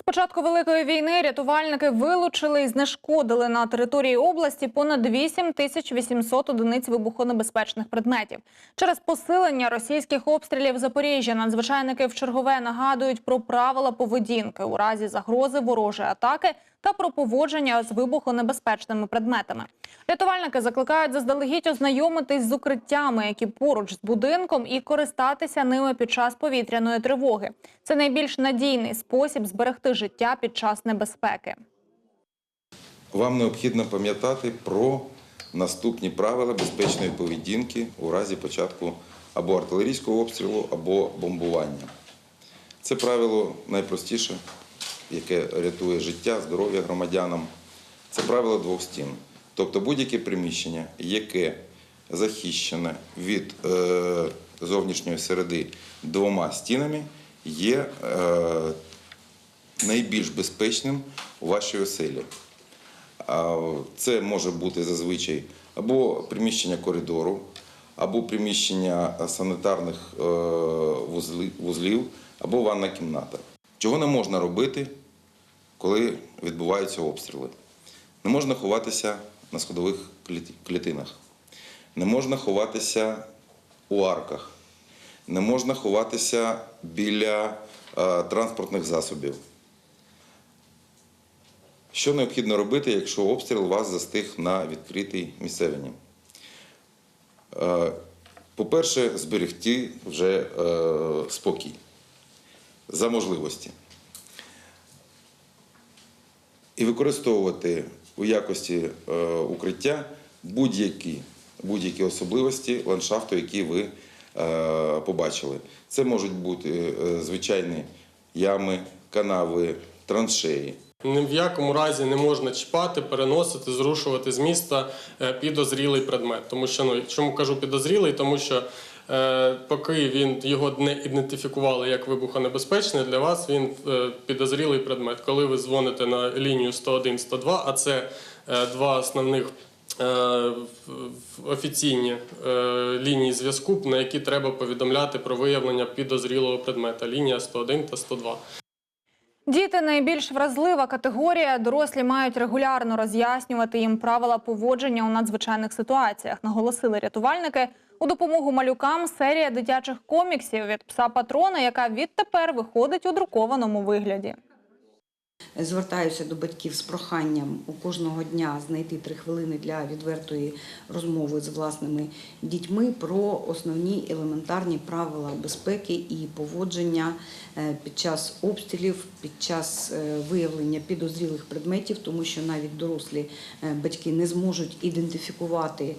З початку великої війни рятувальники вилучили і знешкодили на території області понад 8 тисяч 800 одиниць вибухонебезпечних предметів. Через посилення російських обстрілів Запоріжжя надзвичайники в чергове нагадують про правила поведінки у разі загрози ворожої атаки та про поводження з вибухонебезпечними предметами. Рятувальники закликають заздалегідь ознайомитись з укриттями, які поруч з будинком, і користатися ними під час повітряної тривоги. Це найбільш надійний спосіб зберегти життя під час небезпеки. Вам необхідно пам'ятати про наступні правила безпечної поведінки у разі початку або артилерійського обстрілу, або бомбування. Це правило найпростіше, яке рятує життя, здоров'я громадянам. Це правило двох стін. Тобто будь-яке приміщення, яке захищене від е, зовнішньої середи двома стінами, є е, найбільш безпечним у вашій оселі. Це може бути зазвичай або приміщення коридору, або приміщення санітарних е, вузлів, або ванна кімната. Чого не можна робити, коли відбуваються обстріли? Не можна ховатися на сходових клітинах, не можна ховатися у арках, не можна ховатися біля е, транспортних засобів. Що необхідно робити, якщо обстріл вас застиг на відкритій місцевині? Е, По-перше, зберегти вже е, спокій за можливості. І використовувати у якості е, укриття будь-які, будь-які особливості ландшафту, які ви е, побачили. Це можуть бути е, звичайні ями, канави, траншеї. Ні в якому разі не можна чіпати, переносити, зрушувати з міста підозрілий предмет. Тому що ну чому кажу підозрілий, тому що поки він його не ідентифікували як вибухонебезпечний, для вас він е, підозрілий предмет. Коли ви дзвоните на лінію 101-102, а це е, два основних. е, Офіційні е, лінії зв'язку, на які треба повідомляти про виявлення підозрілого предмета. Лінія 101 та 102. Діти найбільш вразлива категорія. Дорослі мають регулярно роз'яснювати їм правила поводження у надзвичайних ситуаціях. Наголосили рятувальники. У допомогу малюкам серія дитячих коміксів від пса патрона, яка відтепер виходить у друкованому вигляді. Звертаюся до батьків з проханням у кожного дня знайти три хвилини для відвертої розмови з власними дітьми про основні елементарні правила безпеки і поводження е, під час обстрілів, під час е, виявлення підозрілих предметів, тому що навіть дорослі е, батьки не зможуть ідентифікувати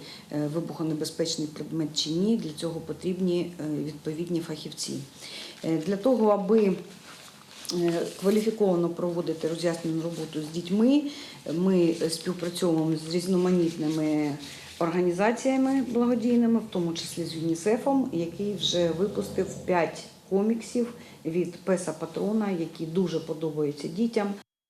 вибухонебезпечний предмет чи ні. Для цього потрібні відповідні фахівці. Для того, аби кваліфіковано проводити роз'яснену роботу з дітьми. Ми співпрацьовуємо з різноманітними організаціями благодійними, в тому числі з ЮНІСЕФом, який вже випустив 5 коміксів від Песа Патрона, які дуже подобаються дітям.